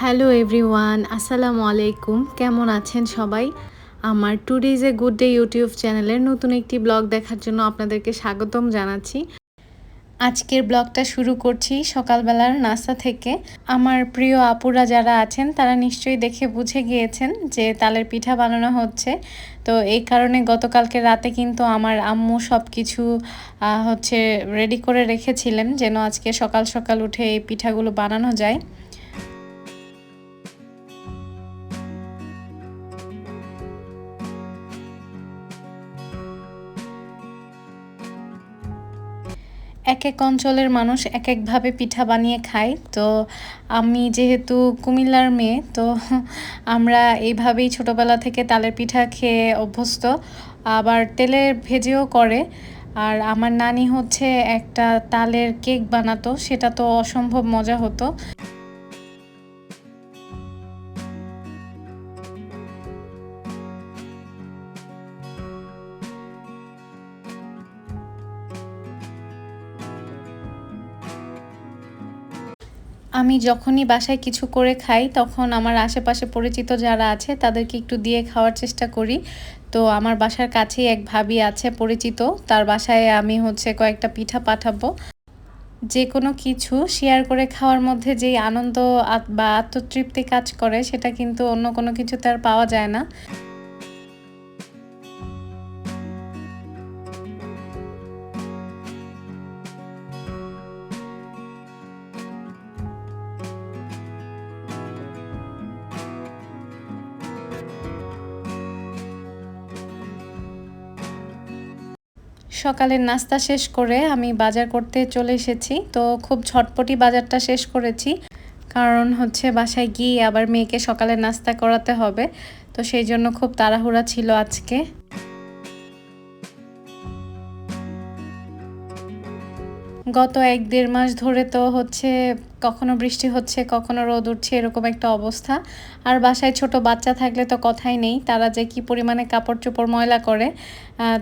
Hello everyone আসসালামু আলাইকুম কেমন আছেন সবাই? আমার two days a good day YouTube চ্যানেলের নতুন একটি ব্লগ দেখার জন্য আপনাদেরকে স্বাগতম জানাচ্ছি। আজকের ব্লগটা শুরু করছি সকালবেলার নাস্তা থেকে। আমার প্রিয় আপুরা যারা আছেন, তারা নিশ্চয়ই দেখে বুঝে গিয়েছেন যে তালের পিঠা বানানো হচ্ছে। তো এই কারণে গতকালকে রাতে কিন্তু আমার আম্মু সব কিছু হচ্ছে রেডি করে রেখেছিলেন যেন আজকে সকাল সকাল উঠে এই পিঠাগুলো বানানো যায়। এক এক অঞ্চলের মানুষ এক একভাবে পিঠা বানিয়ে খায়। তো আমি যেহেতু কুমিল্লার মেয়ে, তো আমরা এইভাবেই ছোটবেলা থেকে তালের পিঠা খেয়ে অভ্যস্ত। আবার তেলে ভেজেও করে। আর আমার নানি হচ্ছে একটা তালের কেক বানাতো, সেটা তো অসম্ভব মজা হতো। আমি যখনই বাসায় কিছু করে খাই, তখন আমার আশেপাশে পরিচিত যারা আছে, তাদেরকে একটু দিয়ে খাওয়ার চেষ্টা করি। তো আমার বাসার কাছেই এক ভাবি আছে পরিচিত, তার বাসায় আমি হচ্ছে কয়েকটা পিঠা পাঠাবো। যে কোনো কিছু শেয়ার করে খাওয়ার মধ্যে যেই আনন্দ বা আত্মতৃপ্তি কাজ করে, সেটা কিন্তু অন্য কোনো কিছুতে আর পাওয়া যায় না। সকালের নাস্তা শেষ করে আমি বাজার করতে চলে এসেছি। তো খুব ঝটপটি বাজারটা শেষ করেছি। কারণ হচ্ছে বাসায় গিয়ে আবার মেয়েকে সকালে নাস্তা করাতে হবে। তো সেই জন্য খুব তাড়াহুড়া ছিল আজকে। গত এক দেড় মাস ধরে তো হচ্ছে কখনো বৃষ্টি হচ্ছে, কখনো রোদ উঠছে, এরকম একটা অবস্থা। আর বাসায় ছোট বাচ্চা থাকলে তো কথাই নেই, তারা যে কি পরিমাণে কাপড় চোপড় ময়লা করে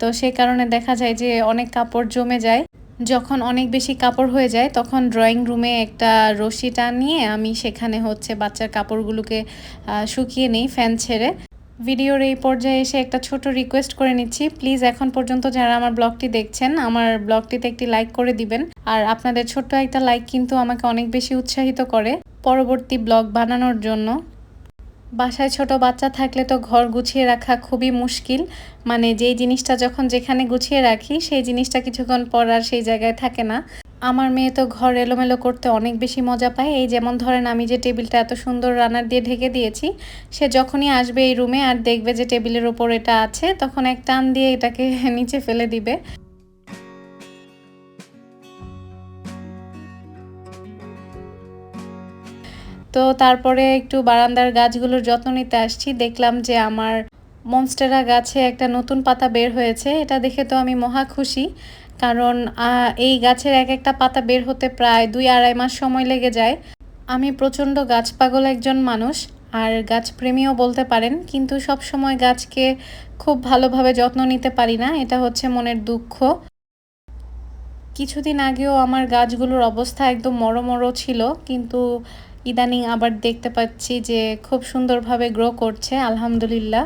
তো সেই কারণে দেখা যায় যে অনেক কাপড় জমে যায়। যখন অনেক বেশি কাপড় হয়ে যায়, তখন ড্রয়িং রুমে একটা রশি টানিয়ে আমি সেখানে হচ্ছে বাচ্চার কাপড়গুলোকে শুকিয়ে নিই, ফ্যান ছেড়ে। ভিডিওর এই পর্যায়ে এসে একটা ছোট রিকোয়েস্ট করে নিচ্ছি। প্লিজ এখন পর্যন্ত যারা আমার ব্লগটি দেখছেন, আমার ব্লগটিতে একটি লাইক করে দিবেন। আর আপনাদের ছোট্ট একটা লাইক কিন্তু আমাকে অনেক বেশি উৎসাহিত করে পরবর্তী ব্লগ বানানোর জন্য। বাসায় ছোট বাচ্চা থাকলে তো ঘর গুছিয়ে রাখা খুবই মুশকিল। মানে যেই জিনিসটা যখন যেখানে গুছিয়ে রাখি, সেই জিনিসটা কিছুক্ষণ পর আর সেই জায়গায় থাকে না। আমার মেয়ে তো ঘর এলোমেলো করতে অনেক বেশি মজা পায়। এই যেমন ধরেন আমি যে টেবিলটা এত সুন্দর রানার দিয়ে ঢেকে দিয়েছি, সে যখনই আসবে এই রুমে আর দেখবে যে টেবিলের ওপর এটা আছে, তখন এক টান দিয়ে এটাকে নিচে ফেলে দিবে। তো তারপরে একটু বারান্দার গাছগুলোর যত্ন নিতে আসছি, দেখলাম যে আমার মনস্টেরা গাছে একটা নতুন পাতা বের হয়েছে। এটা দেখে তো আমি মহা খুশি। কারণ এই গাছের এক একটা পাতা বের হতে প্রায় দুই আড়াই মাস সময় লেগে যায়। আমি প্রচণ্ড গাছ পাগল একজন মানুষ, আর গাছ প্রেমীও বলতে পারেন, কিন্তু সব সময় গাছকে খুব ভালোভাবে যত্ন নিতে পারি না, এটা হচ্ছে মনের দুঃখ। কিছুদিন আগেও আমার গাছগুলোর অবস্থা একদম মরো ছিল, কিন্তু ইদানিং আবার দেখতে পাচ্ছি যে খুব সুন্দরভাবে গ্রো করছে, আলহামদুলিল্লাহ।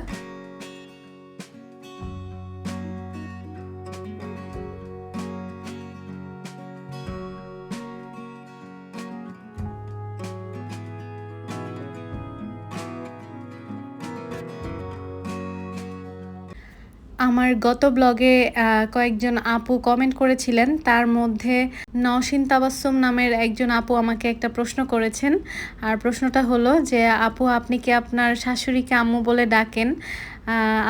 আমার গত ব্লগে কয়েকজন আপু কমেন্ট করেছিলেন। তার মধ্যে নওশিন তাবাসুম নামের একজন আপু আমাকে একটা প্রশ্ন করেছেন। আর প্রশ্নটা হলো যে, আপু, আপনি কি আপনার শাশুড়িকে আম্মু বলে ডাকেন?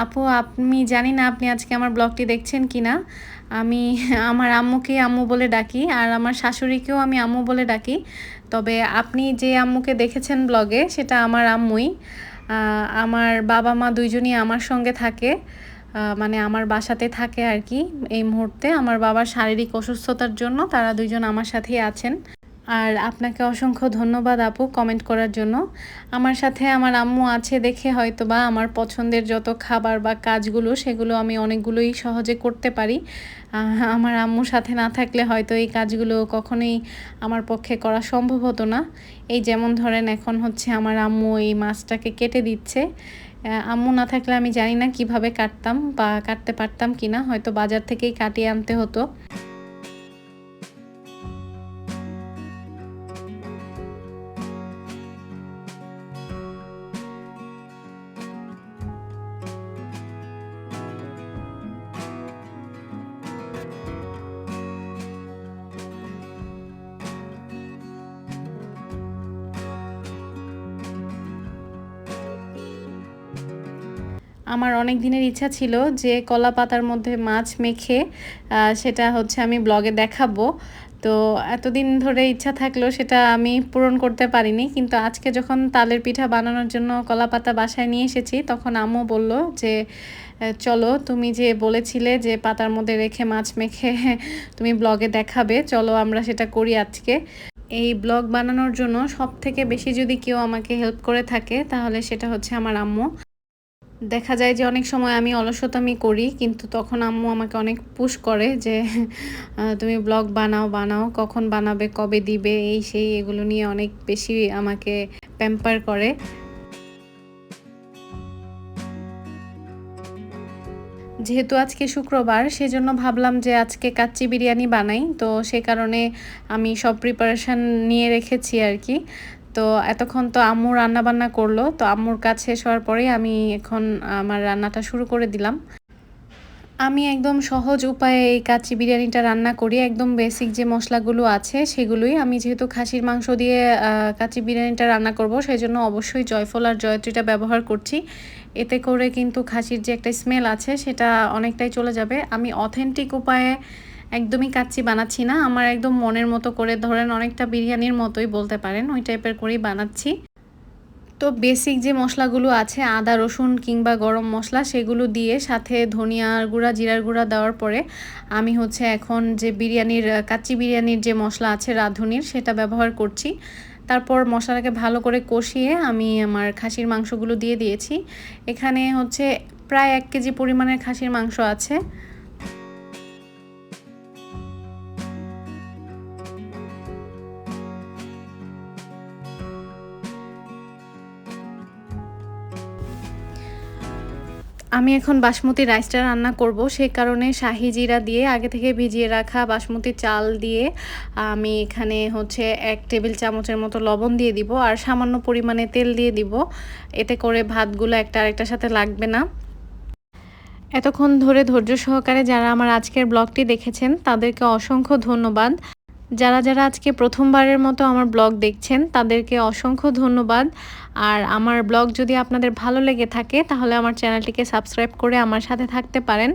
আপু আপনি জানি না আপনি আজকে আমার ব্লগটি দেখছেন কি না। আমি আমার আম্মুকে আম্মু বলে ডাকি আর আমার শাশুড়িকেও আমি আম্মু বলে ডাকি। তবে আপনি যে আম্মুকে দেখেছেন ব্লগে সেটা আমার আম্মুই। আমার বাবা মা দুইজনই আমার সঙ্গে থাকে। মানে আমার বাসাতে থাকে আর কি এই মুহূর্তে। আমার বাবার শারীরিক অসুস্থতার জন্য তারা দুইজন আমার সাথেই আছেন। আর আপনাকে অসংখ্য ধন্যবাদ আপু কমেন্ট করার জন্য। আমার সাথে আমার আম্মু আছে দেখে হয়তো বা আমার পছন্দের যত খাবার বা কাজগুলো সেগুলো আমি অনেকগুলোই সহজে করতে পারি। আমার আম্মুর সাথে না থাকলে হয়তো এই কাজগুলো কখনোই আমার পক্ষে করা সম্ভব হতো না। এই যেমন ধরেন এখন হচ্ছে আমার আম্মু এই মাছটাকে কেটে দিচ্ছে। আম্মু না থাকলে আমি জানি না কীভাবে কাটতাম বা কাটতে পারতাম কিনা, হয়তো বাজার থেকেই কাটিয়ে আনতে হতো। আমার অনেক দিনের ইচ্ছা ছিল যে কলা পাতার মধ্যে মাছ মেখে সেটা হচ্ছে আমি ব্লগে দেখাবো। তো এতদিন ধরে ইচ্ছা থাকল সেটা আমি পূরণ করতে পারিনি। কিন্তু আজকে যখন তালের পিঠা বানানোর জন্য কলা পাতা বাসায় নিয়ে এসেছি, তখন আম্মু বলল যে চলো, তুমি যে বলেছিলে যে পাতার মধ্যে রেখে মাছ মেখে তুমি ব্লগে দেখাবে, চলো আমরা সেটা করি আজকে। এই ব্লগ বানানোর জন্য সব থেকে বেশি যদি কেউ আমাকে হেল্প করে থাকে, তাহলে সেটা হচ্ছে আমার আম্মু। দেখা যায় যে অনেক সময় আমি অলসতামি করি, কিন্তু তখন আম্মু আমাকে অনেক পুশ করে যে তুমি ব্লগ বানাও বানাও, কখন বানাবে, কবে দিবে, এই সেই এগুলো নিয়ে অনেক বেশি আমাকে প্যাম্পার করে। যেহেতু আজকে শুক্রবার, সেজন্য ভাবলাম যে আজকে কাচ্চি বিরিয়ানি বানাই, তো সে কারণে আমি সব প্রিপারেশান নিয়ে রেখেছি আর কি। তো এতক্ষণ তো আম্মু রান্না বান্না করল, তো আম্মুর কাজ শেষ হওয়ার পরেই আমি এখন আমার রান্নাটা শুরু করে দিলাম। আমি একদম সহজ উপায়ে এই কাচি বিরিয়ানিটা রান্না করি, একদম বেসিক যে মশলাগুলো আছে সেগুলোই। আমি যেহেতু খাসির মাংস দিয়ে কাচি বিরিয়ানিটা রান্না করব সেই জন্য অবশ্যই জয়ফল আর জয়ত্রীটা ব্যবহার করছি। এতে করে কিন্তু খাসির যে একটা স্মেল আছে, সেটা অনেকটাই চলে যাবে। আমি অথেন্টিক উপায়ে একদমই কাচ্চি বানাচ্ছি না। আমার একদম মনের মতো করে ধরেন অনেকটা বিরিয়ানির মতোই বলতে পারেন, ওই টাইপের করেই বানাচ্ছি। তো বেসিক যে মশলাগুলো আছে, আদা, রসুন কিংবা গরম মশলা, সেগুলো দিয়ে সাথে ধনিয়ার গুঁড়া, জিরার গুঁড়া দেওয়ার পরে আমি হচ্ছে এখন যে বিরিয়ানির, কাচ্চি বিরিয়ানির যে মশলা আছে রাঁধুনির, সেটা ব্যবহার করছি। তারপর মশলাটাকে ভালো করে কষিয়ে আমি আমার খাসির মাংসগুলো দিয়ে দিয়েছি। এখানে হচ্ছে প্রায় এক কেজি পরিমাণের খাসির মাংস আছে। আমি এখন বাসমতি রাইসটা রান্না করব। সেই কারণে শাহি জিরা দিয়ে আগে থেকে ভিজিয়ে রাখা বাসমতি চাল দিয়ে আমি এখানে হচ্ছে এক টেবিল চামচের মতো লবণ দিয়ে দিব আর সামান্য পরিমাণে তেল দিয়ে দিব। এতে করে ভাতগুলো একটা আরেকটার সাথে লাগবে না। এতক্ষণ ধরে ধৈর্য সহকারে যারা আমার আজকের ব্লগটি দেখেছেন, তাদেরকে অসংখ্য ধন্যবাদ। যারা যারা আজকে প্রথমবারের মতো আমার ব্লগ দেখছেন, তাদেরকে অসংখ্য ধন্যবাদ। আর আমার ব্লগ যদি আপনাদের ভালো লেগে থাকে, তাহলে আমার চ্যানেলটিকে সাবস্ক্রাইব করে আমার সাথে থাকতে পারেন।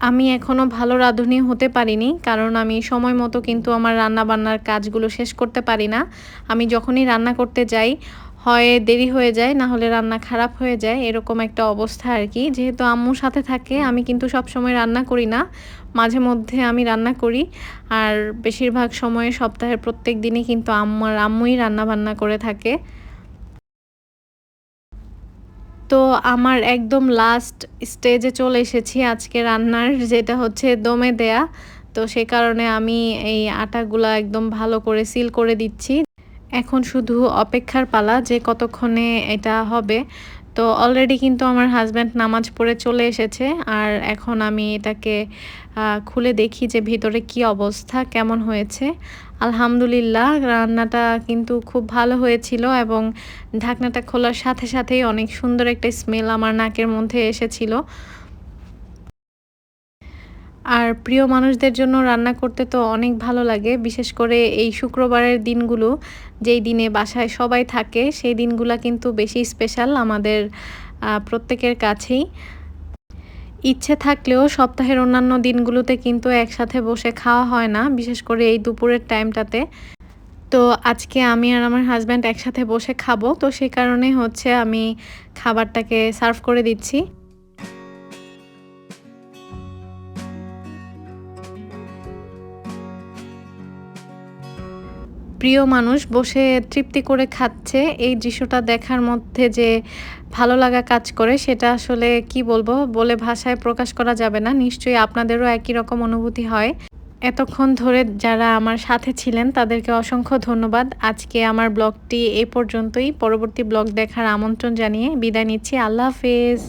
আমি এখনও ভালো রাঁধুনি হতে পারিনি, কারণ আমি সময় মতো কিন্তু আমার রান্না বান্নার কাজগুলো শেষ করতে পারি না। আমি যখনই রান্না করতে যাই হয় দেরি হয়ে যায়, না হলে রান্না খারাপ হয়ে যায়, এরকম একটা অবস্থা আর কি। যেহেতু আম্মুর সাথে থাকে, আমি কিন্তু সব সময় রান্না করি না। মাঝে মধ্যে আমি রান্না করি। আর বেশিরভাগ সময়ে সপ্তাহের প্রত্যেক দিনই কিন্তু আম্মার আম্মুই রান্না বান্না করে থাকে। তো আমার একদম লাস্ট স্টেজে চলে এসেছি আজকে রান্নার, যেটা হচ্ছে দমে দেয়া। তো সে কারণে আমি এই আটাগুলা একদম ভালো করে সিল করে দিচ্ছি। এখন শুধু অপেক্ষার পালা যে কতক্ষণে এটা হবে। তো অলরেডি কিন্তু আমার হাজব্যান্ড নামাজ পড়ে চলে এসেছে আর এখন আমি এটাকে খুলে দেখি যে ভিতরে কি অবস্থা, কেমন হয়েছে। আলহামদুলিল্লাহ, রান্নাটা কিন্তু খুব ভালো হয়েছিল এবং ঢাকনাটা খোলার সাথে সাথেই অনেক সুন্দর একটা স্মেল আমার নাকের মধ্যে এসেছিল। আর প্রিয় মানুষদের জন্য রান্না করতে তো অনেক ভালো লাগে, বিশেষ করে এই শুক্রবারের দিনগুলো যেই দিনে বাসায় সবাই থাকে, সেই দিনগুলো কিন্তু বেশি স্পেশাল আমাদের প্রত্যেকের কাছেই। ইচ্ছে থাকলেও সপ্তাহের অন্যান্য দিনগুলোতে কিন্তু একসাথে বসে খাওয়া হয় না, বিশেষ করে এই দুপুরের টাইমটাতে। তো আজকে আমি আর আমার হাজব্যান্ড একসাথে বসে খাব, তো সে কারণে হচ্ছে আমি খাবারটাকে সার্ভ করে দিচ্ছি। প্রিয় মানুষ বসে তৃপ্তি করে খাচ্ছে, এই দৃশ্যটা দেখার মধ্যে যে ভালো লাগা কাজ করে, সেটা আসলে কি বলব? বলে ভাষায় প্রকাশ করা যাবে না, নিশ্চয়ই আপনাদেরও একই রকম অনুভূতি হয়। এতক্ষণ ধরে যারা আমার সাথে ছিলেন, তাদেরকে অসংখ্য ধন্যবাদ। আজকে আমার ব্লগটি এই পর্যন্তই। পরবর্তী ব্লগ দেখার আমন্ত্রণ জানিয়ে বিদায় নিচ্ছি। আল্লাহ হাফেজ।